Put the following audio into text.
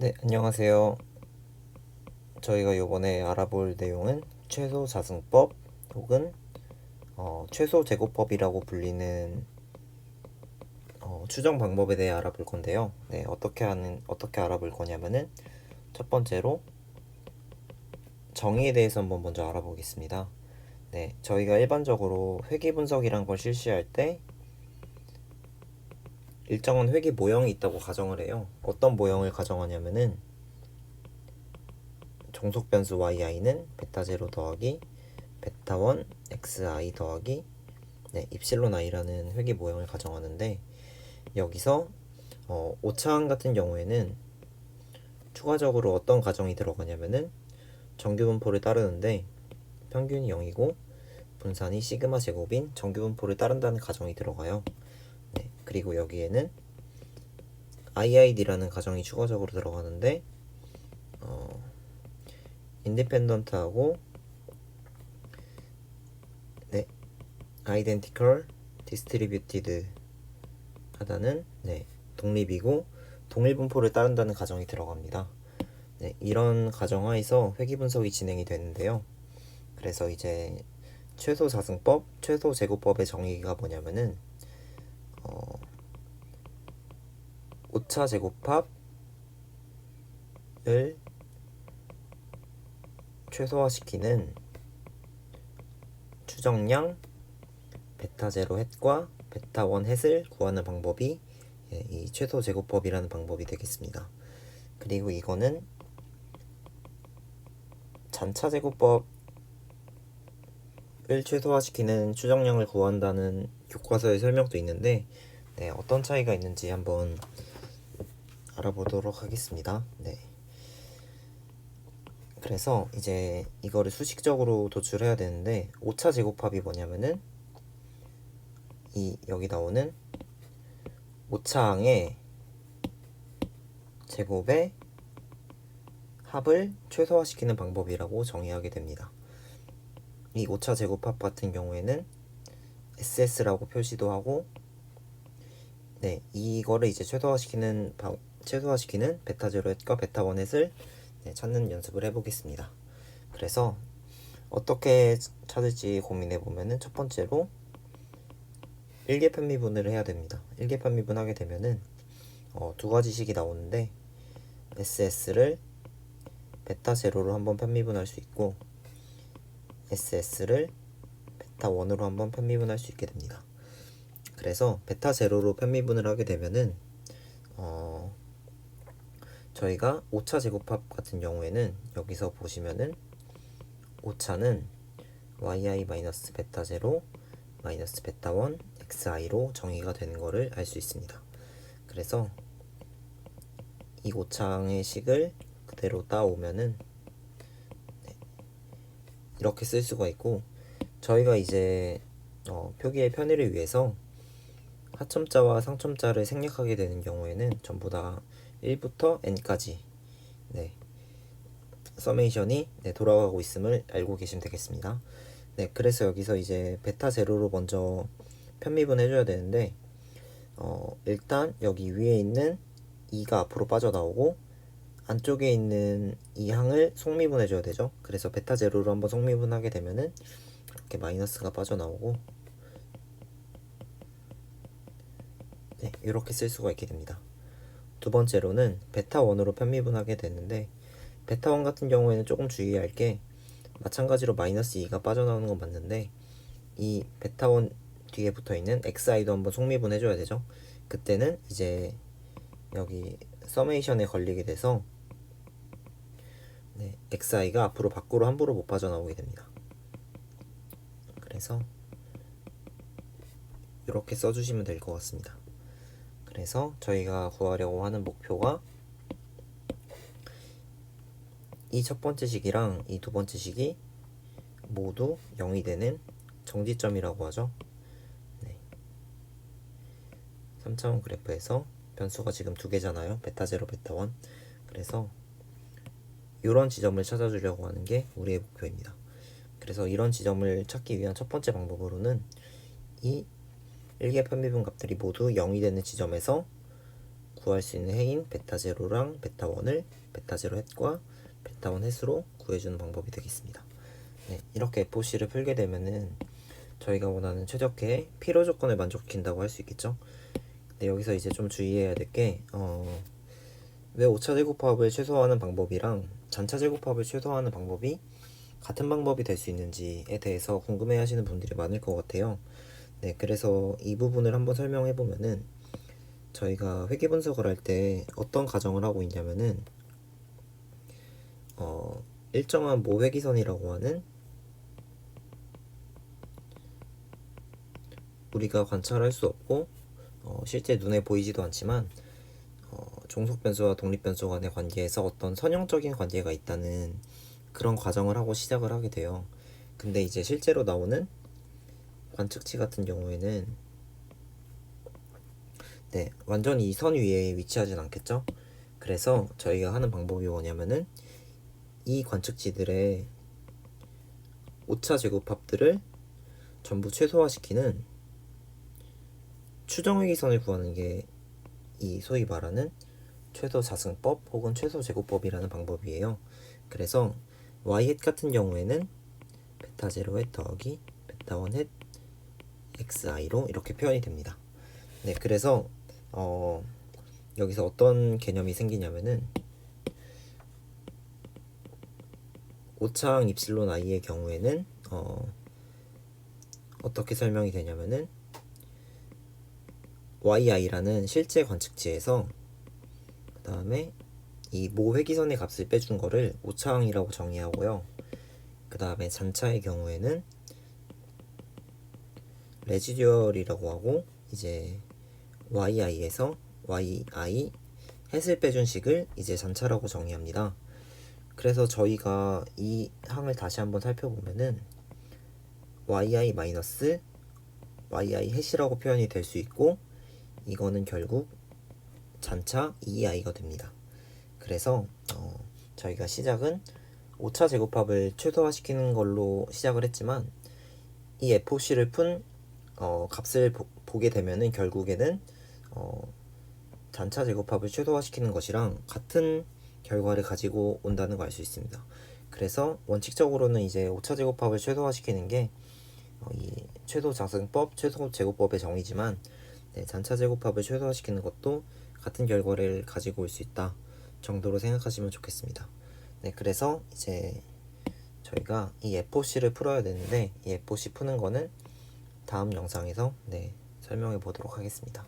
네, 안녕하세요. 저희가 이번에 알아볼 내용은 최소 자승법 혹은 어, 최소 제곱법이라고 불리는 어, 추정 방법에 대해 알아볼 건데요. 네, 어떻게 하는 어떻게 알아볼 거냐면은 첫 번째로 정의에 대해서 한번 먼저 알아보겠습니다. 네, 저희가 일반적으로 회귀 분석이란 걸 실시할 때 일정한 회귀 모형이 있다고 가정을 해요. 어떤 모형을 가정하냐면은 종속 변수 yi는 베타 제로 더하기 베타 1 xi 더하기 네, 입실론 i라는 회귀 모형을 가정하는데 여기서 어, 오차항 같은 경우에는 추가적으로 어떤 가정이 들어가냐면은 정규 분포를 따르는데 평균이 0이고 분산이 시그마 제곱인 정규 분포를 따른다는 가정이 들어가요. 네, 그리고 여기에는 IID라는 가정이 추가적으로 들어가는데 어, 인디펜던트하고 네, identical distributed 하다는 네, 독립이고 동일 분포를 따른다는 가정이 들어갑니다. 네, 이런 가정 하에서 회귀 분석이 진행이 되는데요. 그래서 이제 최소 자승법, 최소 제곱법의 정의가 뭐냐면은 어, 오차 제곱합을 최소화시키는 추정량 베타 제로 햇과 베타 원 햇을 구하는 방법이 예, 이 최소 제곱법이라는 방법이 되겠습니다. 그리고 이거는 잔차 제곱법을 최소화시키는 추정량을 구한다는 교과서의 설명도 있는데 네, 어떤 차이가 있는지 한번 알아보도록 하겠습니다. 네. 그래서 이제 이거를 수식적으로 도출해야 되는데 오차 제곱합이 뭐냐면은 이 여기 나오는 오차항의 제곱의 합을 최소화시키는 방법이라고 정의하게 됩니다. 이 오차 제곱합 같은 경우에는 SS라고 표시도 하고 네 이거를 이제 최소화시키는 방, 최소화시키는 베타 제로 햇과 베타 원 햇을 네, 찾는 연습을 해보겠습니다. 그래서 어떻게 찾을지 고민해 보면은 첫 번째로 일개 편미분을 해야 됩니다. 일개 편미분 하게 되면은 어, 두 가지 식이 나오는데 SS를 베타 제로로 한번 편미분할 수 있고 SS를 베타 1으로 한번 편미분할 수 있게 됩니다. 그래서 베타 제로로 편미분을 하게 되면은 어, 저희가 오차 제곱합 같은 경우에는 여기서 보시면은 오차는 yi 마이너스 베타 제로 마이너스 베타 1 xi로 정의가 되는 것을 알 수 있습니다. 그래서 이 오차항의 식을 그대로 따오면은 네, 이렇게 쓸 수가 있고 저희가 이제 어, 표기의 편의를 위해서 하첨자와 상첨자를 생략하게 되는 경우에는 전부 다 1부터 n까지 네, 서메이션이 네, 돌아가고 있음을 알고 계시면 되겠습니다. 네, 그래서 여기서 이제 베타 제로로 먼저 편미분 해줘야 되는데 어, 일단 여기 위에 있는 2가 앞으로 빠져나오고 안쪽에 있는 이 항을 속미분 해줘야 되죠. 그래서 베타 제로로 한번 속미분하게 되면은 이렇게 마이너스가 빠져나오고 네, 이렇게 쓸 수가 있게 됩니다. 두 번째로는 베타 1으로 편미분하게 되는데 베타 1 같은 경우에는 조금 주의할 게 마찬가지로 마이너스 2가 빠져나오는 건 맞는데 이 베타 1 뒤에 붙어 있는 xi도 한번 속미분 해줘야 되죠. 그때는 이제 여기 서메이션에 걸리게 돼서 네, xi가 앞으로 밖으로 함부로 못 빠져나오게 됩니다. 그래서 이렇게 써주시면 될 것 같습니다. 그래서 저희가 구하려고 하는 목표가 이 첫 번째 식이랑 이 두 번째 식이 모두 0이 되는 정지점이라고 하죠. 네. 3차원 그래프에서 변수가 지금 두 개잖아요. 베타 제로, 베타 원. 그래서 이런 지점을 찾아주려고 하는 게 우리의 목표입니다. 그래서 이런 지점을 찾기 위한 첫 번째 방법으로는 이 일개 편미분 값들이 모두 0이 되는 지점에서 구할 수 있는 해인 베타 제로랑 베타 원을 베타 제로 햇과 베타 원 햇으로 구해주는 방법이 되겠습니다. 네, 이렇게 FOC를 풀게 되면은 저희가 원하는 최적의 필요 조건을 만족시킨다고 할 수 있겠죠. 근데 여기서 이제 좀 주의해야 될게 어, 왜 오차 제곱합을 최소화하는 방법이랑 잔차 제곱합을 최소화하는 방법이 같은 방법이 될 수 있는지에 대해서 궁금해 하시는 분들이 많을 것 같아요. 네, 그래서 이 부분을 한번 설명해 보면은 저희가 회계 분석을 할 때 어떤 가정을 하고 있냐면은 어, 일정한 모회기선이라고 하는 우리가 관찰할 수 없고 어, 실제 눈에 보이지도 않지만 어, 종속 변수와 독립 변수 간의 관계에서 어떤 선형적인 관계가 있다는 그런 과정을 하고 시작을 하게 돼요. 근데 이제 실제로 나오는 관측치 같은 경우에는 네, 완전히 이 선 위에 위치하진 않겠죠? 그래서 저희가 하는 방법이 뭐냐면은 이 관측치들의 오차 제곱합들을 전부 최소화시키는 추정회기선을 구하는 게 이 소위 말하는 최소 자승법 혹은 최소 제곱법이라는 방법이에요. 그래서 y 햇 같은 경우에는 베타 제로 햇 더하기 베타 원햇 xi로 이렇게 표현이 됩니다. 네, 그래서 어, 여기서 어떤 개념이 생기냐면은 오창 입실론 i의 경우에는 어, 어떻게 설명이 되냐면은 yi라는 실제 관측치에서 그 다음에 이 모 회기선의 값을 빼준 거를 오차항이라고 정의하고요. 그 다음에 잔차의 경우에는 레지듀얼이라고 하고 이제 yi에서 yi 햇을 빼준 식을 이제 잔차라고 정의합니다. 그래서 저희가 이 항을 다시 한번 살펴보면은 yi 마이너스 yi 햇이라고 표현이 될 수 있고 이거는 결국 잔차 2i가 됩니다. 그래서 어, 저희가 시작은 5차 제곱합을 최소화시키는 걸로 시작을 했지만 이 FOC를 푼 어, 값을 보, 게 되면은 결국에는 어, 잔차 제곱합을 최소화시키는 것이랑 같은 결과를 가지고 온다는 걸 알 수 있습니다. 그래서 원칙적으로는 이제 5차 제곱합을 최소화시키는 게 어, 이 최소 자승법, 최소 제곱법의 정의지만 네, 잔차 제곱합을 최소화시키는 것도 같은 결과를 가지고 올 수 있다 정도로 생각하시면 좋겠습니다. 네, 그래서 이제 저희가 이 FOC를 풀어야 되는데 이 FOC 푸는 거는 다음 영상에서 네, 설명해 보도록 하겠습니다.